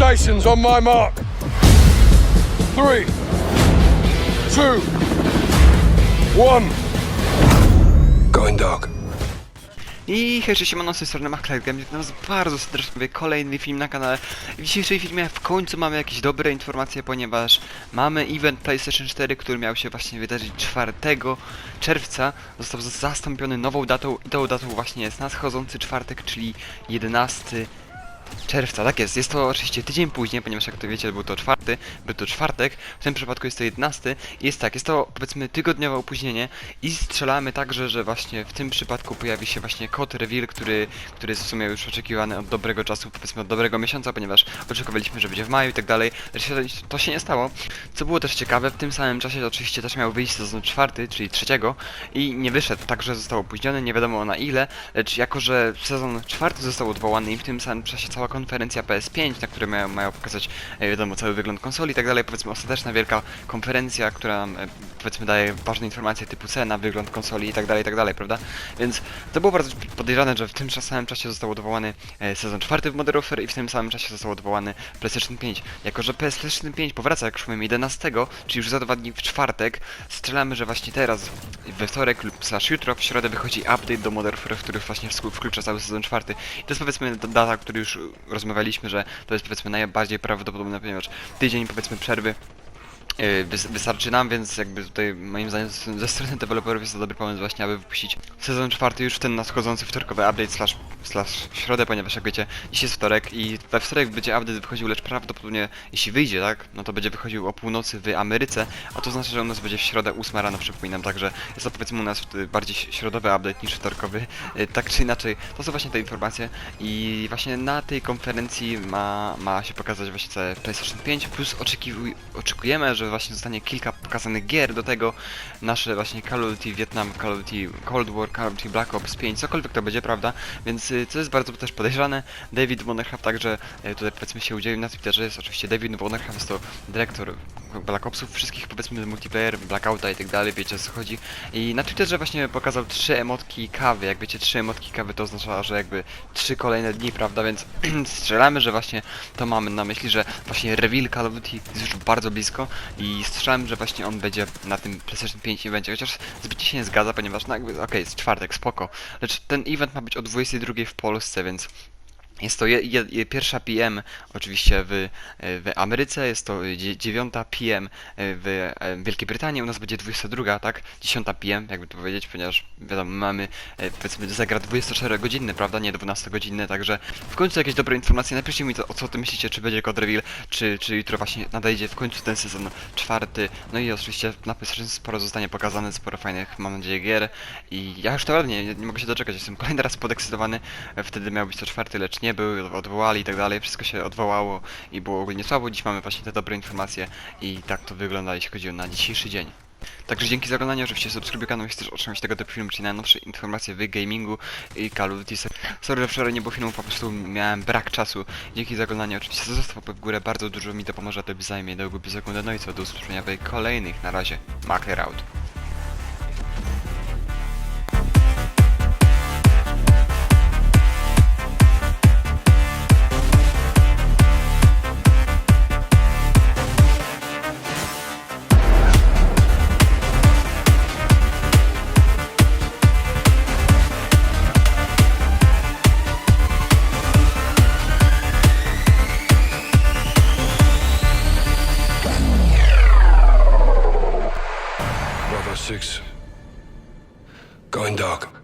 stations on my mark. Three, two, one. Going dark. I hej, cześć, siemano, z tej strony Macleod Game, witam was bardzo serdecznie, kolejny film na kanale. W dzisiejszym filmie w końcu mamy jakieś dobre informacje, ponieważ mamy event PlayStation 4, który miał się właśnie wydarzyć 4 czerwca. Został zastąpiony nową datą i tą datą właśnie jest nadchodzący czwartek, czyli 11 czerwca, tak jest. Jest to oczywiście tydzień później, ponieważ jak to wiecie, był to czwarty, był to czwartek, w tym przypadku jest to 11 i jest tak, jest to powiedzmy tygodniowe opóźnienie i strzelamy także, że właśnie w tym przypadku pojawi się właśnie kod reveal, który, który jest w sumie już oczekiwany od dobrego czasu, powiedzmy od dobrego miesiąca, ponieważ oczekiwaliśmy, że będzie w maju i tak dalej, to się nie stało. Co było też ciekawe, w tym samym czasie oczywiście też miał wyjść sezon czwarty, czyli trzeciego i nie wyszedł, także został opóźniony, nie wiadomo na ile, lecz jako, że sezon czwarty został odwołany i w tym samym czasie cała konferencja PS5, na której mają, mają pokazać, e, wiadomo, cały wygląd konsoli i tak dalej, powiedzmy ostateczna wielka konferencja, która e, powiedzmy, daje ważne informacje typu cena, wygląd konsoli i tak dalej, i tak dalej, prawda? Więc to było bardzo podejrzane, że w tym samym czasie został odwołany e, sezon czwarty w Modern Warfare i w tym samym czasie został odwołany PlayStation 5. Jako, że PlayStation 5 powraca, jak już mówimy, 11, czyli już za dwa dni w czwartek, strzelamy, że właśnie teraz, we wtorek lub slash jutro, w środę wychodzi update do Modern Warfare, który właśnie wklucza cały sezon czwarty. I to jest powiedzmy data, o której już rozmawialiśmy, że to jest powiedzmy najbardziej prawdopodobne, ponieważ tydzień powiedzmy przerwy wystarczy nam, więc jakby tutaj moim zdaniem ze strony deweloperów jest to dobry pomysł właśnie, aby wypuścić sezon czwarty już w ten nadchodzący wtorkowy update slash, slash środę, ponieważ jak wiecie, dziś jest wtorek i we wtorek będzie update wychodził, lecz prawdopodobnie jeśli wyjdzie, tak, no to będzie wychodził o północy w Ameryce, a to znaczy, że u nas będzie w środę 8 rano, przypominam, także jest to powiedzmy u nas y, bardziej środowy update niż wtorkowy, Y, tak czy inaczej, to są właśnie te informacje i właśnie na tej konferencji ma, ma się pokazać właśnie PlayStation 5, plus oczekiwuj, oczekujemy, że właśnie zostanie kilka pokazanych gier, do tego nasze właśnie Call of Duty Vietnam, Call of Duty Cold War, Call of Duty Black Ops 5, cokolwiek to będzie, prawda? Więc y, co jest bardzo też podejrzane, David Wonderhaft także y, tutaj powiedzmy się udzielił na Twitterze, jest oczywiście David Wonderhaft, jest to dyrektor Black Opsów, wszystkich powiedzmy multiplayer, Blackouta i tak dalej, wiecie o co chodzi. I na Twitterze właśnie pokazał trzy emotki kawy, jak wiecie, trzy emotki kawy to oznacza, że jakby trzy kolejne dni, prawda, więc strzelamy, że właśnie to mamy na myśli, że właśnie reveal Call of Duty jest już bardzo blisko i strzelam, że właśnie on będzie na tym PlayStation 5 evencie, chociaż zbytnie się nie zgadza, ponieważ no jakby, okej, jest czwartek, spoko, lecz ten event ma być o 22 w Polsce, więc jest to je, je, pierwsza PM oczywiście w, w Ameryce, jest to dzie- dziewiąta PM w e, Wielkiej Brytanii, u nas będzie 22, tak? 10 PM, jakby to powiedzieć, ponieważ wiadomo, mamy e, powiedzmy zegar 24 godzinny, prawda? Nie 12 godzinny, także w końcu jakieś dobre informacje. Napiszcie mi to, o co ty myślicie, czy będzie kod reveal, czy, czy jutro właśnie nadejdzie w końcu ten sezon czwarty. No i oczywiście na PlayStation sporo zostanie pokazane, sporo fajnych, mam nadzieję, gier. I ja już to nie, nie mogę się doczekać, jestem kolejny raz podekscytowany. E, Wtedy miał być to czwarty, lecz nie był, odwołali i tak dalej, wszystko się odwołało i było ogólnie słabo. Dziś mamy właśnie te dobre informacje i tak to wygląda, jeśli chodzi o na dzisiejszy dzień. Także dzięki za oglądanie, oczywiście subskrybuj kanał, jeśli chcesz otrzymać tego typu filmy, czyli najnowsze informacje w gamingu i Call of Duty. Sorry, że wczoraj nie było filmu, po prostu miałem brak czasu. Dzięki za oglądanie, oczywiście zostaw łapę w górę, bardzo dużo mi to pomoże, to zajmie do gubi sekundę. No i co, do usłyszenia w kolejnych, na razie, Makler out. Going dark.